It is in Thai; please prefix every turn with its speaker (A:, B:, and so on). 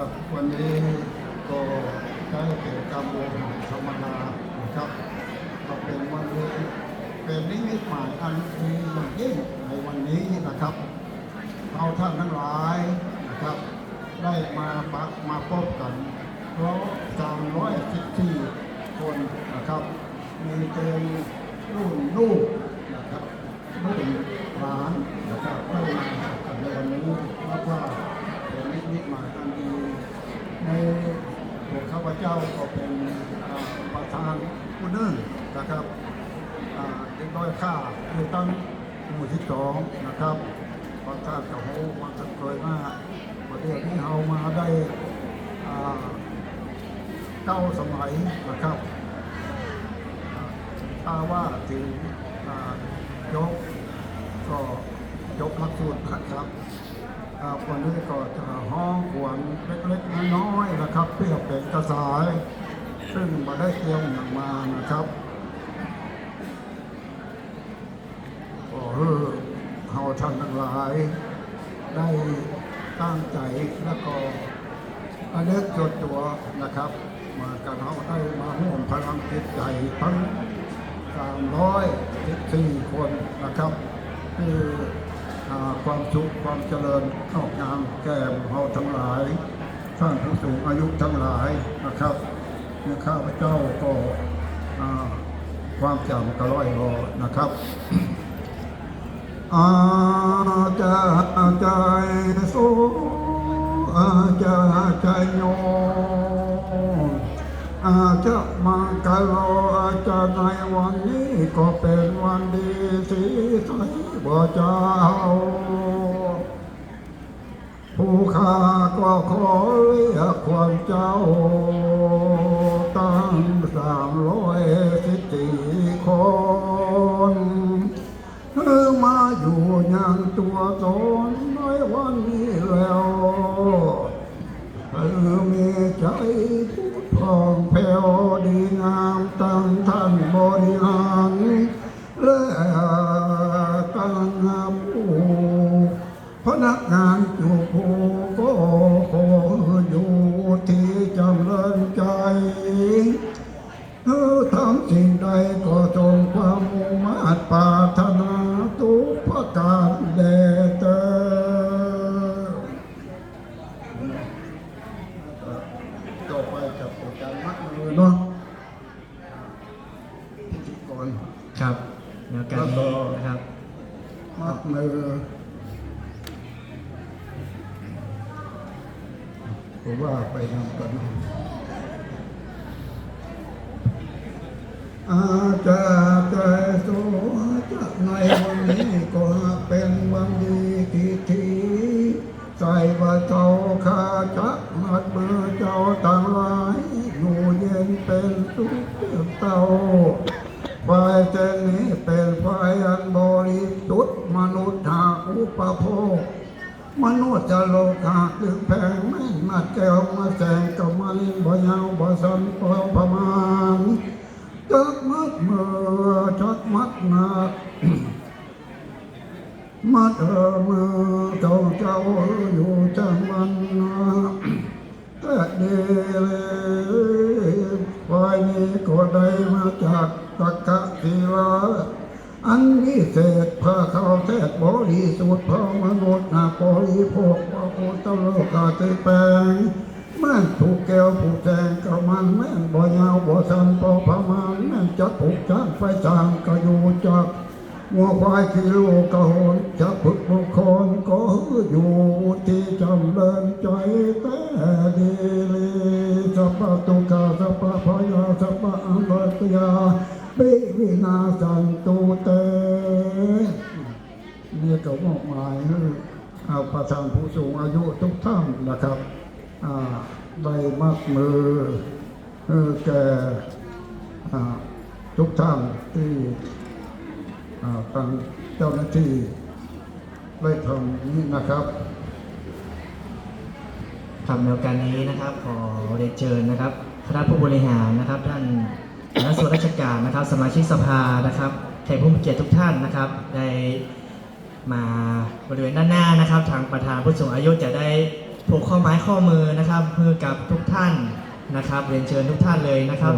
A: ครับ วันนี้ก็ใช้เกิจกรรมวงธรรมดาครับก็เป็นวันนี้เป็นนิมิตหมายอันดีอย่างยิ่งในวันนี้นะครับเอาท่านทั้งหลายนะครับ ได้มาปะมาพบกันเพราะสามร้อยสิบสี่คนนะครับ มีเป็นรุ่นลูกนะครับรุ่นหลานนะครับได้มากันในวันนี้นับว่าเป็นนิมิตหมายอันดี ในพวกข้าพ เจ้าก็เป็นประธานผู้นื่นนะครับอ่าเด็กน้อยข้าคือตั้งหมู่ที่สองนะครับประธานกับโหมาสักเคยมาประเดี๋ยวนี้เรามาได้เก้าสมัยนะครับถ้าว่าถึงยกก็ยกหลักสูตรนะครับ วันนี้ก็จะห้องขวนเล็กๆน้อยๆนะครับ เพื่อเป็นกระสาย ซึ่งมาได้เตรียมอย่างมานะครับก็เออเฮาท่านทั้งหลาย ได้ตั้งใจแล้วก็อันเล็กจดตัวนะครับมากันเฮาได้มาร่วมพลังจิตใจทั้ง314คนนะครับคืออ ความสุขความเจริญนอกงามแก่เฮาทั้งหลายท่านผู้สูงอายุทั้งหลายนะครับเนี่ยข้าพเจ้าก็ความจำกระร้อยรอนะครับอาจาใจโสอาจาใจโย อาจะมังกรโลอาจจะในวันนี้ก็เป็นวันดีสีใสบ่เจ้าผู้ข้าก็ขอเรียกความเจ้า ตั้งสามร้อยสิบสี่คนเธอมาอยู่อย่างตัวตนในวันนี้ พิธีกรครั
B: บแนวการนี้นะครับ
A: มัดมือผมว่าไปนำกันอาจาใจโสจะในวันนี้ก็เป็นวันดีที่ทีใส่ว่าเจ้าข้าจะมัดมือเจ้าต่างหลายอยู่เย็นเป็นสุขเพื่อเต้า ไฟเจนนี้เป็นไฟอันบริสุทธิ์มนุษย์หาอุปโภคมนุษย์จะโลกาคือแพงไม่มาแก้วมาแสงกับมันบ่ยาวบ่สันเปล่าประมาณจักมัดมือจักมัดหนักมัดเออมือเจ้าเจ้าอยู่จังมันนะแต่เดเลย ไฟนี้ก็ได้มาจากตะกะศิลาอันวิเศษพระเขาแทศบริสุทธิ์พระมนุษย์นาบริโภคพระโอตโลกาติแปลงแม่นถูกแก้วผูกแจงกับมันแม่นบ่ยาวบ่สันพอประมาณแม่นจัดผูกจานไฟจางก็อยู่จักงัวควายกิโลกะโหนจะฝึกบุคคลก็อยู่ที่จำเริญใจแต่ดีลี สัพพะตุกาสัพพะพยาสัพพะอัมปตยาปิวินาสันตุเตเนี่ยก็มอบหมายให้เอาประธานผู้สูงอายุทุกท่านนะครับได้มัดมือแก่ทุกท่านที่อ่าทางเจ้าหน้าที่ได้ทำนี้นะครับ
B: ทำแนวการนี้นะครับขอเรียนเชิญนะครับคณะผู้บริหารนะครับท่านคณะส่วนราชการนะครับ สมาชิกสภานะครับแขกผู้มีเกียรติทุกท่านนะครับ ได้มาบริเวณด้านหน้านะครับ ทางประธานผู้สูงอายุจะได้ผูกข้อไม้ข้อมือนะครับเพื่อกับทุกท่านนะครับ เรียนเชิญทุกท่านเลยนะครับ